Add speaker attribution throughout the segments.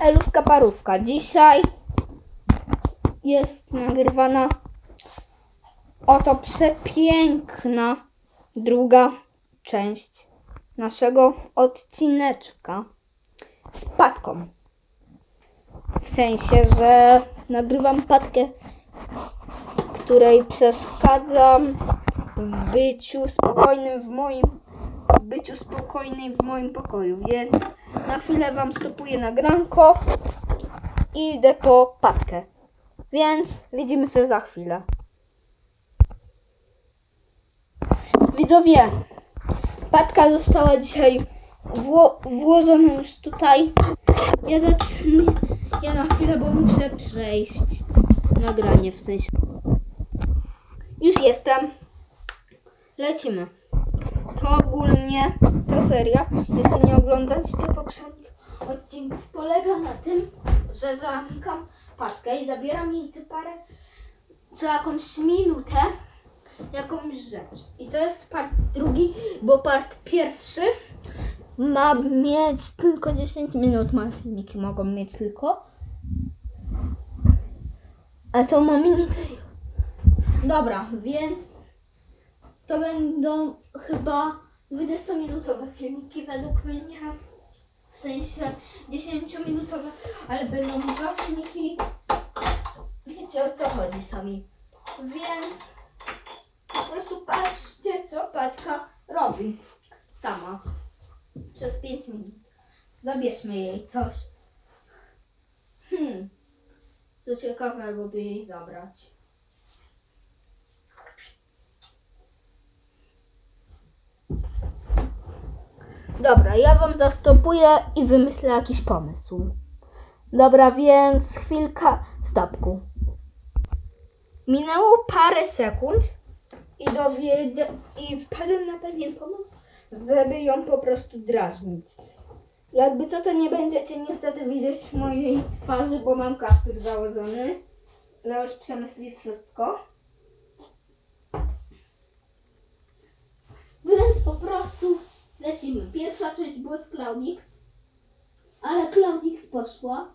Speaker 1: Elówka Parówka. Dzisiaj jest nagrywana oto przepiękna druga część naszego odcineczka z Patką. W sensie, że nagrywam Patkę, której przeszkadzam w byciu spokojnym w moim byciu spokojnej w moim pokoju, więc na chwilę wam stopuję nagranko i idę po patkę. Więc widzimy się za chwilę. Widzowie, patka została dzisiaj wło- włożona już tutaj. Ja zatrzymuję ja na chwilę, bo muszę przejść nagranie w sensie. Już jestem. Lecimy. Ogólnie ta seria, jeśli nie oglądacie poprzednich odcinków, polega na tym, że zamykam patkę i zabieram jej co parę, co jakąś minutę, jakąś rzecz. I to jest part drugi, bo part pierwszy ma mieć tylko 10 minut, moje filmiki mogą mieć tylko. A to ma minutę. Dobra, więc to będą chyba 20-minutowe filmiki według mnie. W sensie 10-minutowe, ale będą dwa filmiki. Wiecie o co chodzi sami. Więc po prostu patrzcie, co Patka robi sama przez 5 minut. Zabierzmy jej coś. Hmm. Co ciekawego by jej zabrać. Dobra, ja wam zastopuję i wymyślę jakiś pomysł. Dobra, więc chwilka stopku. Minęło parę sekund i dowiedzia i wpadłem na pewien pomysł, żeby ją po prostu drażnić. Jakby co to nie będziecie niestety widzieć mojej twarzy, bo mam kaptur założony. Leoś przemyśli wszystko. Więc po prostu. Pierwsza część była z ale Cloudix poszła,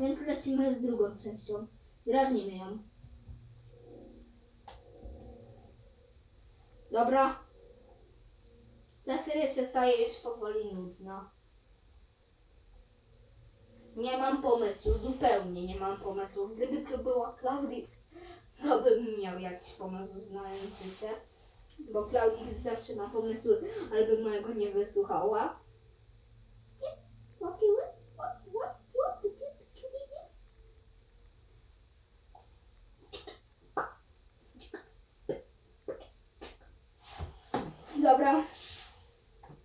Speaker 1: więc lecimy z drugą częścią. Drażnimy ją. Dobra. Ta seria się staje już powoli nudna. Nie mam pomysłu, zupełnie nie mam pomysłu. Gdyby to była Claudix, to bym miał jakiś pomysł, znając życie. Bo Claudix zawsze ma pomysły, ale bym mojego nie wysłuchała. Dobra.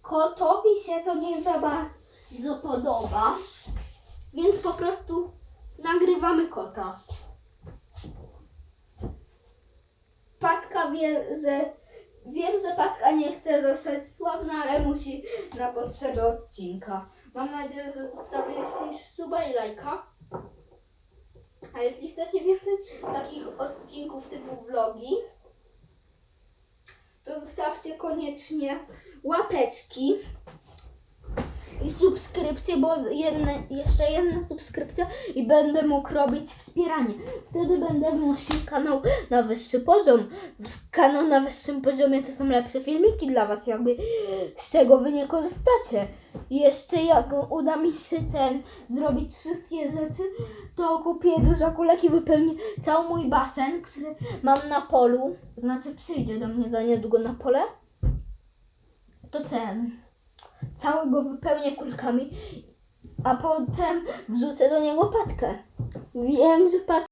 Speaker 1: Kotowi się to nie za bardzo podoba, więc po prostu nagrywamy kota. Patka wie, że wiem, że Patka nie chce zostać sławna, ale musi na potrzeby odcinka. Mam nadzieję, że zostawicie suba i lajka. A jeśli chcecie więcej takich odcinków typu vlogi, to zostawcie koniecznie łapeczki i subskrypcję, bo jedne, jeszcze jedna subskrypcja i będę mógł robić wspieranie. Wtedy będę wnosił kanał na wyższy poziom. Kanał na wyższym poziomie to są lepsze filmiki dla Was, jakby z czego Wy nie korzystacie. Jeszcze jak uda mi się ten zrobić wszystkie rzeczy, to kupię dużo kulek i wypełnię cały mój basen, który mam na polu. Znaczy przyjdzie do mnie za niedługo na pole. To ten. Cały go wypełnię kulkami, a potem wrzucę do niego patkę. Wiem, że pat